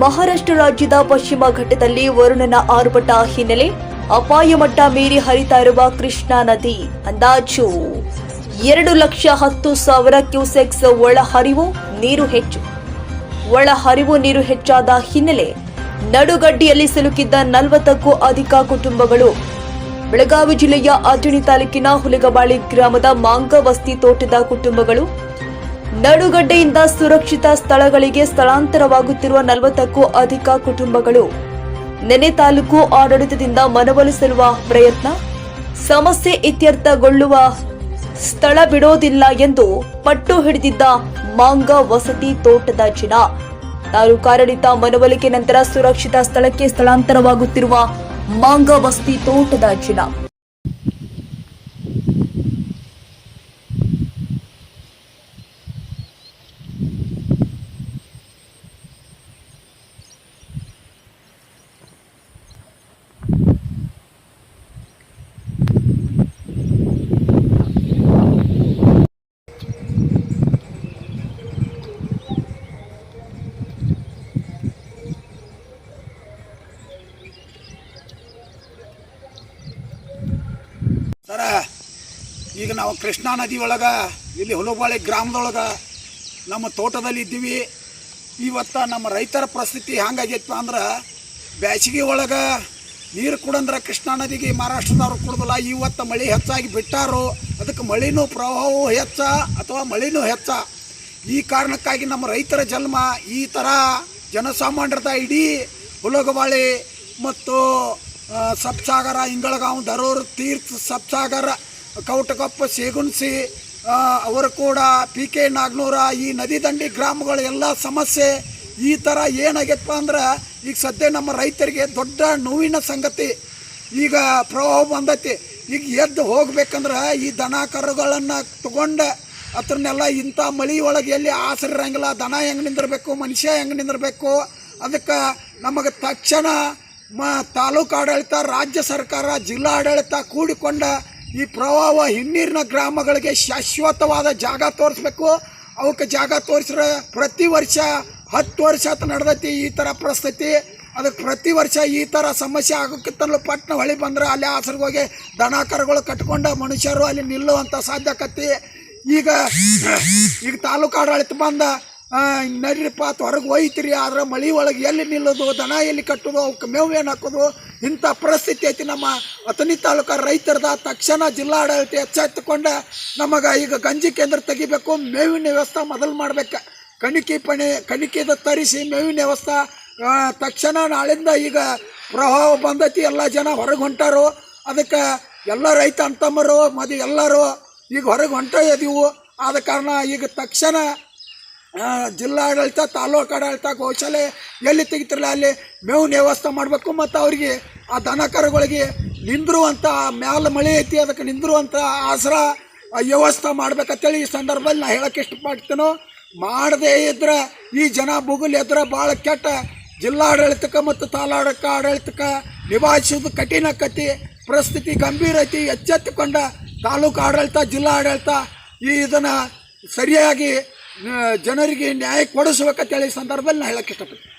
ಮಹಾರಾಷ್ಟ್ರ ರಾಜ್ಯದ ಪಶ್ಚಿಮ ಘಟ್ಟದಲ್ಲಿ ವರುಣನ ಆರ್ಭಟ ಹಿನ್ನೆಲೆ ಅಪಾಯ ಮಟ್ಟ ಮೀರಿ ಹರಿತಾ ಇರುವ ಕೃಷ್ಣಾ ನದಿ ಅಂದಾಜು ಎರಡು ಲಕ್ಷ ಹತ್ತು ಸಾವಿರ ಕ್ಯೂಸೆಕ್ಸ್ ಒಳಹರಿವು ನೀರು ಹೆಚ್ಚು. ಒಳಹರಿವು ನೀರು ಹೆಚ್ಚಾದ ಹಿನ್ನೆಲೆ ನಡುಗಡ್ಡಿಯಲ್ಲಿ ಸಿಲುಕಿದ್ದ ನಲವತ್ತಕ್ಕೂ ಅಧಿಕ ಕುಟುಂಬಗಳು. ಬೆಳಗಾವಿ ಜಿಲ್ಲೆಯ ಅಥಣಿ ತಾಲೂಕಿನ ಹುಲಿಗಬಾಳಿ ಗ್ರಾಮದ ಮಾಂಗವಸ್ತಿ ತೋಟದ ಕುಟುಂಬಗಳು ನಡುಗಡ್ಡೆಯಿಂದ ಸುರಕ್ಷಿತ ಸ್ಥಳಗಳಿಗೆ ಸ್ಥಳಾಂತರವಾಗುತ್ತಿರುವ ನಲವತ್ತಕ್ಕೂ ಅಧಿಕ ಕುಟುಂಬಗಳು. ನೆನೆ ತಾಲೂಕು ಆಡಳಿತದಿಂದ ಮನವೊಲಿಸಲುವ ಪ್ರಯತ್ನ. ಸಮಸ್ಯೆ ಇತ್ಯರ್ಥಗೊಳ್ಳುವ ಸ್ಥಳ ಬಿಡೋದಿಲ್ಲ ಎಂದು ಪಟ್ಟು ಹಿಡಿದಿದ್ದ ಮಾಂಗ ವಸತಿ ತೋಟದ ಜನ. ತಾಲೂಕಾಡಳಿತ ಮನವೊಲಿಕೆ ನಂತರ ಸುರಕ್ಷಿತ ಸ್ಥಳಕ್ಕೆ ಸ್ಥಳಾಂತರವಾಗುತ್ತಿರುವ ಮಾಂಗ ವಸತಿ ತೋಟದ ಜನ. ಈಗ ನಾವು ಕೃಷ್ಣಾ ನದಿ ಒಳಗೆ, ಇಲ್ಲಿ ಹುಲುಬಾಳಿ ಗ್ರಾಮದೊಳಗೆ ನಮ್ಮ ತೋಟದಲ್ಲಿ ಇದ್ದೀವಿ. ಇವತ್ತು ನಮ್ಮ ರೈತರ ಪರಿಸ್ಥಿತಿ ಹೆಂಗಾಗೈತಪ್ಪ ಅಂದ್ರೆ, ಬ್ಯಾಸಿಗೆ ಒಳಗೆ ನೀರು ಕುಡಂದ್ರೆ ಕೃಷ್ಣಾ ನದಿಗೆ ಮಹಾರಾಷ್ಟ್ರದವ್ರು ಕುಡ್ದಲ್ಲ, ಇವತ್ತು ಮಳೆ ಹೆಚ್ಚಾಗಿ ಬಿಟ್ಟಾರು. ಅದಕ್ಕೆ ಮಳೆನೂ ಪ್ರವಾಹವೂ ಹೆಚ್ಚ ಅಥವಾ ಮಳೆನೂ ಹೆಚ್ಚ. ಈ ಕಾರಣಕ್ಕಾಗಿ ನಮ್ಮ ರೈತರ ಜನ್ಮ ಈ ಥರ ಜನಸಾಮಾನ್ಯರದ ಇಡೀ ಹುಲಗವಾಳಿ ಮತ್ತು ಸಬ್ಸಾಗರ ಇಂಗಳಗಾಂವ್ ದರೂರ್ ತೀರ್ಥ ಸಬ್ಸಾಗರ ಕೌಟಕೊಪ್ಪ ಸೇಗುನ್ಸಿ ಅವರು ಕೂಡ ಪಿ ಕೆ ನಾಗ್ನೂರ ಈ ನದಿ ದಂಡಿ ಗ್ರಾಮಗಳ ಎಲ್ಲ ಸಮಸ್ಯೆ, ಈ ಥರ ಏನಾಗೈತಪ್ಪ ಅಂದ್ರೆ ಈಗ ಸದ್ಯ ನಮ್ಮ ರೈತರಿಗೆ ದೊಡ್ಡ ನೋವಿನ ಸಂಗತಿ. ಈಗ ಪ್ರವಾಹ ಬಂದೈತಿ. ಈಗ ಎದ್ದು ಹೋಗ್ಬೇಕಂದ್ರೆ ಈ ದನ ಕರುಗಳನ್ನು ತಗೊಂಡು ಅದನ್ನೆಲ್ಲ ಇಂಥ ಮಳೆ ಒಳಗೆ ಎಲ್ಲಿ ಆಸರಿರಂಗಿಲ್ಲ. ದನ ಹೆಂಗೆ ನಿಂದಿರಬೇಕು, ಮನುಷ್ಯ ಹೆಂಗೆ ನಿಂದಿರಬೇಕು, ಅದಕ್ಕೆ ನಮಗೆ ತಕ್ಷಣ ಮ ತಾಲೂಕು ಆಡಳಿತ, ರಾಜ್ಯ ಸರ್ಕಾರ ಜಿಲ್ಲಾ ಆಡಳಿತ ಕೂಡಿಕೊಂಡ ಈ ಪ್ರವಾಹ ಹಿನ್ನೀರಿನ ಗ್ರಾಮಗಳಿಗೆ ಶಾಶ್ವತವಾದ ಜಾಗ ತೋರಿಸ್ಬೇಕು. ಅವಕ್ಕೆ ಜಾಗ ತೋರಿಸಿದ್ರೆ ಪ್ರತಿ ವರ್ಷ ಹತ್ತು ವರ್ಷ ಆತ ನಡೆದೈತಿ ಈ ಥರ ಪರಿಸ್ಥಿತಿ. ಅದಕ್ಕೆ ಪ್ರತಿ ವರ್ಷ ಈ ಥರ ಸಮಸ್ಯೆ ಆಗೋಕ್ಕಿಂತಲೂ ಪಟ್ನ ಹೊಳಿ ಬಂದ್ರೆ ಅಲ್ಲಿ ಆಸರಿಗೆ ಹೋಗಿ ದನ ಕರುಗಳು ಕಟ್ಕೊಂಡು ಮನುಷ್ಯರು ಅಲ್ಲಿ ನಿಲ್ಲುವಂಥ ಸಾಧ್ಯಕತಿ. ಈಗ ಈಗ ತಾಲೂಕು ಆಡಳಿತ ಬಂದ ಅಂತ ಹೊರಗೆ ಒಯ್ತಿರಿ ಆದ್ರೆ ಮಳೆ ಒಳಗೆ ಎಲ್ಲಿ ನಿಲ್ಲೋದು, ದನ ಎಲ್ಲಿ ಕಟ್ಟೋದು ಅವಕ್ಕೆ ಮೇವು ಏನು ಹಾಕೋದು? ಇಂಥ ಪರಿಸ್ಥಿತಿ ಐತಿ ನಮ್ಮ ಅಥಣಿ ತಾಲೂಕ ರೈತರದ. ತಕ್ಷಣ ಜಿಲ್ಲಾಡಳಿತ ಎಚ್ಚೆತ್ತುಕೊಂಡು ನಮಗೆ ಈಗ ಗಂಜಿ ಕೇಂದ್ರ ತೆಗಿಬೇಕು, ಮೇವಿನ ವ್ಯವಸ್ಥೆ ಮೊದಲು ಮಾಡ್ಬೇಕು. ಕಣಿಕೆ ಪಣಿ, ಕಣಿಕೆದ ತರಿಸಿ ಮೇವಿನ ವ್ಯವಸ್ಥೆ. ತಕ್ಷಣ ನಾಳಿಂದ ಈಗ ಪ್ರವಾಹ ಬಂದೈತಿ, ಎಲ್ಲ ಜನ ಹೊರಗೆ ಹೊಂಟಾರು. ಅದಕ್ಕೆ ಎಲ್ಲ ರೈತ ಅಂತಮ್ಮರು, ಮದಿ ಎಲ್ಲರೂ ಈಗ ಹೊರಗೆ ಹೊಂಟ ಇದೀವು. ಆದ ಕಾರಣ ಈಗ ತಕ್ಷಣ ಜಿಲ್ಲಾಡಳಿತ, ತಾಲೂಕು ಆಡಳಿತ ಗೋಶಾಲೆ ಎಲ್ಲಿ ತೆಗಿತಿರಲ್ಲ ಅಲ್ಲಿ ಮೇವಿನ ವ್ಯವಸ್ಥೆ ಮಾಡಬೇಕು ಮತ್ತು ಅವರಿಗೆ ಆ ದನ ಕರುಗಳಿಗೆ ನಿಂದಿರುವಂಥ ಮ್ಯಾಲ ಮಳೆ ಐತಿ, ಅದಕ್ಕೆ ನಿಂದಿರುವಂಥ ಆಸರ ವ್ಯವಸ್ಥೆ ಮಾಡ್ಬೇಕಂತೇಳಿ ಈ ಸಂದರ್ಭದಲ್ಲಿ ನಾನು ಹೇಳೋಕ್ಕೆ ಇಷ್ಟಪಡ್ತೀನೋ. ಮಾಡದೇ ಇದ್ರೆ ಈ ಜನ ಬುಗುಲ್ ಎದ್ರೆ ಭಾಳ ಕೆಟ್ಟ ಜಿಲ್ಲಾಡಳಿತಕ್ಕೆ ಮತ್ತು ತಾಲೂಕು ಆಡಳಿತಕ್ಕೆ ನಿಭಾಯಿಸೋದು ಕಠಿಣ ಕತಿ ಪರಿಸ್ಥಿತಿ ಗಂಭೀರ ಐತಿ, ಎಚ್ಚೆತ್ತುಕೊಂಡ ತಾಲೂಕು ಆಡಳಿತ, ಜಿಲ್ಲಾಡಳಿತ ಈ ಇದನ್ನು ಸರಿಯಾಗಿ ಜನರಿಗೆ ನ್ಯಾಯ ಕೊಡಿಸ್ಬೇಕಂತೇಳಿ ಸಂದರ್ಭದಲ್ಲಿ ನಾನು ಹೇಳಕ್ಕೆ ಇಷ್ಟಪಡ್ತೀನಿ.